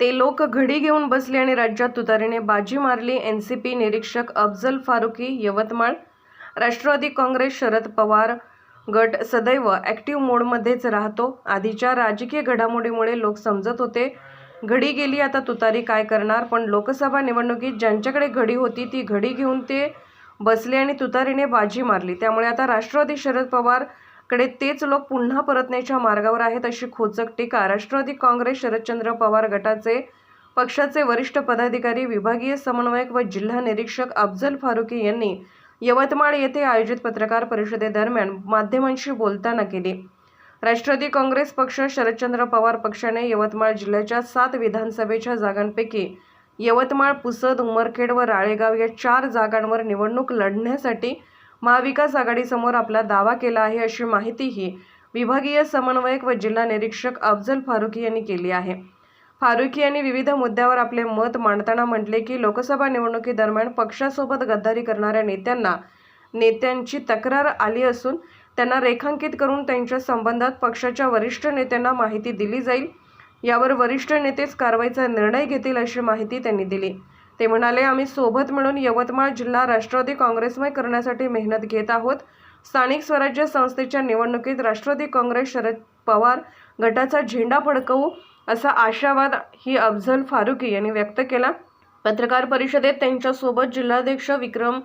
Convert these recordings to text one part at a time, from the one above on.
ते लोक घडी घेऊन बसले आणि राज्यात तुतारीने बाजी मारली. एन सी पी निरीक्षक अफजल फारुकी यवतमाळ राष्ट्रवादी काँग्रेस शरद पवार गट सदैव ॲक्टिव्ह मोडमध्येच राहतो. आधीच्या राजकीय घडामोडीमुळे लोक समजत होते घडी गेली आता तुतारी काय करणार? पण लोकसभा निवडणुकीत ज्यांच्याकडे घडी होती ती घडी घेऊन ते बसले आणि तुतारीने बाजी मारली. त्यामुळे आता राष्ट्रवादी शरद पवार कडे तेच लोक पुन्हा परतण्याच्या मार्गावर आहेत अशी खोचक टीका राष्ट्रवादी काँग्रेस शरदचंद्र पवार गटाचे पक्षाचे वरिष्ठ पदाधिकारी विभागीय समन्वयक व जिल्हा निरीक्षक अफजल फारुकी यांनी यवतमाळ येथे आयोजित पत्रकार परिषदेदरम्यान माध्यमांशी बोलताना केली. राष्ट्रवादी काँग्रेस पक्ष शरदचंद्र पवार पक्षाने यवतमाळ जिल्ह्याच्या सात विधानसभेच्या जागांपैकी यवतमाळ पुसद उमरखेड व राळेगाव या चार जागांवर निवडणूक लढण्यासाठी महाविकास आघाडीसमोर आपला दावा केला आहे अशी माहितीही विभागीय समन्वयक व जिल्हा निरीक्षक अफजल फारुकी यांनी केली आहे. फारुकी यांनी विविध मुद्द्यावर आपले मत मांडताना म्हटले की लोकसभा निवडणुकीदरम्यान पक्षासोबत गद्दारी करणाऱ्या नेत्यांना नेत्यांची तक्रार आली असून त्यांना रेखांकित करून त्यांच्या संबंधात पक्षाच्या वरिष्ठ नेत्यांना माहिती दिली जाईल. यावर वरिष्ठ नेतेच कारवाईचा निर्णय घेतील अशी माहिती त्यांनी दिली. ते म्हणाले आम्ही सोबत मिळून यवतमाळ जिल्हा राष्ट्रवादी काँग्रेसमय करण्यासाठी मेहनत घेत आहोत. स्थानिक स्वराज्य संस्थेच्या निवडणुकीत राष्ट्रवादी काँग्रेस शरद पवार गटाचा झेंडा फडकवू असा आशावाद ही अफझल फारुकी यांनी व्यक्त केला. पत्रकार परिषदेत त्यांच्यासोबत जिल्हाध्यक्ष विक्रम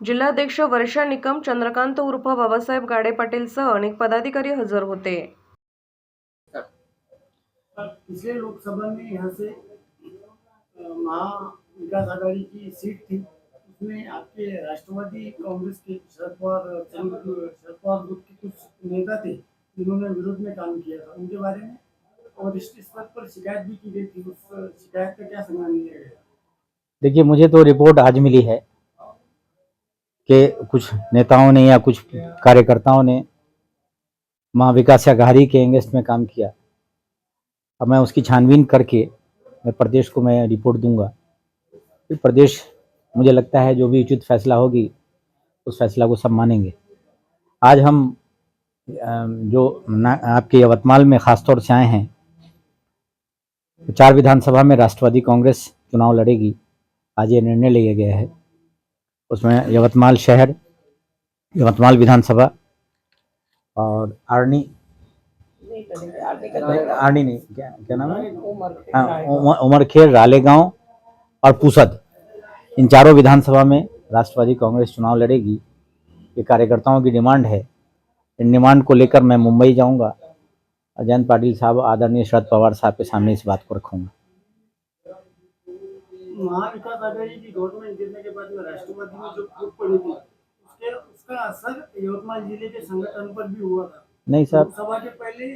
जिल्हाध्यक्ष वर्षा निकम चंद्रकांत उर्फ बाबासाहेब गाडे पाटीलसह अनेक पदाधिकारी हजर होते. लोकसभा में यहाँ से महा विकास आघाड़ी की सीट थी, उसमें आपके राष्ट्रवादी कांग्रेस के शरद पवार शरद पवार ग्रुप के कुछ नेता थे, जिन्होंने विरोध में काम किया था, उनके बारे में और इस बात पर शिकायत भी की गई थी, उस शिकायत का क्या संज्ञान लिया गया? देखिए, मुझे तो रिपोर्ट आज मिली है कि कुछ नेताओं ने या कुछ कार्यकर्ताओं ने महा विकास आघाड़ी के एंगेस्ट में काम किया। अब मैं उसकी छानबीन करके मैं प्रदेश को मैं रिपोर्ट दूँगा। फिर प्रदेश मुझे लगता है जो भी उचित फैसला होगी उस फैसला को सब मानेंगे। आज हम जो आपके यवतमाल में ख़ास तौर से आए हैं तो चार विधानसभा में राष्ट्रवादी कांग्रेस चुनाव लड़ेगी आज ये निर्णय लिया गया है। उसमें यवतमाल शहर यवतमाल विधानसभा और आर्नी आर्नी नहीं क्या क्या नाम है? हाँ उमर- उमरखेड़ रालेगांव और पुसद इन चारों विधानसभा में राष्ट्रवादी कांग्रेस चुनाव लड़ेगी। ये कार्यकर्ताओं की डिमांड है। इन डिमांड को लेकर मैं मुंबई जाऊँगा। और जयंत पाटिल साहब आदरणीय शरद पवार साहब के सामने इस बात को रखूँगा। महा आघाड़ी की गवर्नमेंट गिरने के बाद में राष्ट्रवादी में जो फूट पड़ी थी उसके उसका असर यवतमाल ज़िले के संगठन पर भी हुआ था। नहीं साहब लोकसभा के पहले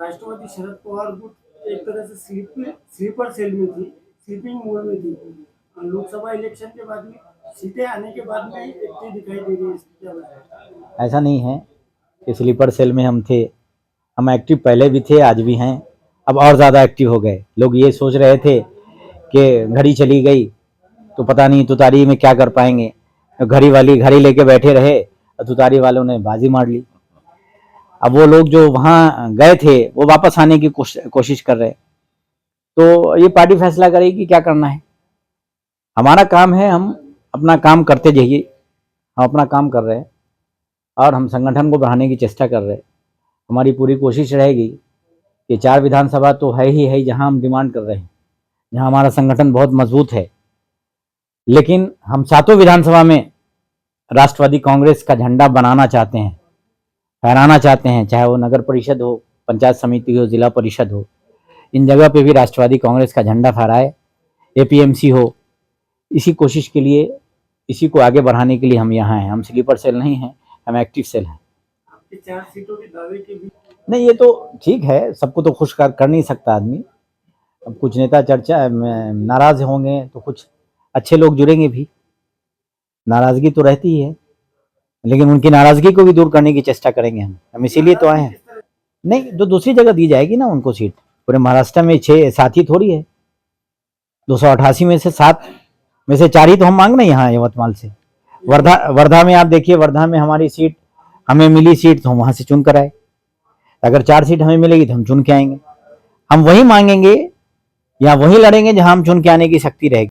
राष्ट्रवादी शरद पवार गुट एक तरह से स्लीप स्लीपर सेल में थी। स्लीपिंग मोड में थी। लोकसभा इलेक्शन के बाद में सीटें आने के बाद में एक्टिव दिखाई दे रही है ऐसा नहीं है कि स्लीपर सेल में हम थे। हम एक्टिव पहले भी थे, आज भी हैं। अब और ज़्यादा एक्टिव हो गए। लोग ये सोच रहे थे कि घड़ी चली गई तो पता नहीं तुतारी में क्या कर पाएँगे। घड़ी वाली, घड़ी लेके बैठे रहे, और तुतारी वालों ने बाजी मार ली। अब वो लोग जो वहाँ गए थे, वो वापस आने की कोशिश कर रहे। तो ये पार्टी फैसला करेगी कि क्या करना है। हमारा काम है हम अपना काम करते जाइए। हम अपना काम कर रहे हैं और हम संगठन को बढ़ाने की चेष्टा कर रहे हैं। हमारी पूरी कोशिश रहेगी कि चार विधानसभा तो है ही है जहाँ हम डिमांड कर रहे हैं, जहाँ हमारा संगठन बहुत मज़बूत है। लेकिन हम सातों विधानसभा में राष्ट्रवादी कांग्रेस का झंडा बनाना चाहते हैं, फहराना चाहते हैं, चाहे वो नगर परिषद हो, पंचायत समिति हो, जिला परिषद हो इन जगह पे भी राष्ट्रवादी कांग्रेस का झंडा फहराए एपीएमसी हो। इसी कोशिश के लिए इसी को आगे बढ़ाने के लिए हम यहाँ हैं। हम स्लीपर सेल नहीं हैं हम एक्टिव सेल हैं। चार सीटों के दावे के भी नहीं ये तो ठीक है सबको तो खुश कर, कर नहीं सकता आदमी। अब कुछ नेता चर्चा नाराज़ होंगे तो कुछ अच्छे लोग जुड़ेंगे भी। नाराज़गी तो रहती ही है लेकिन उनकी नाराज़गी को भी दूर करने की चेष्टा करेंगे हम। हम इसीलिए तो आए हैं। नहीं तो दूसरी जगह दी जाएगी ना उनको सीट। पूरे महाराष्ट्र में छः सात ही थोड़ी है। दो सौ अठासी में से सात, में से चार ही तो हम मांग रहे हैं यहाँ यवतमाल से। वर्धा वर्धा में आप देखिए, वर्धा में हमारी सीट, हमें मिली सीट तो हम वहाँ से चुन कर आए। अगर चार सीट हमें मिलेगी तो हम चुन के आएँगे। हम वही मांगेंगे या वही लड़ेंगे जहाँ हम चुन के आने की शक्ति रहेगी।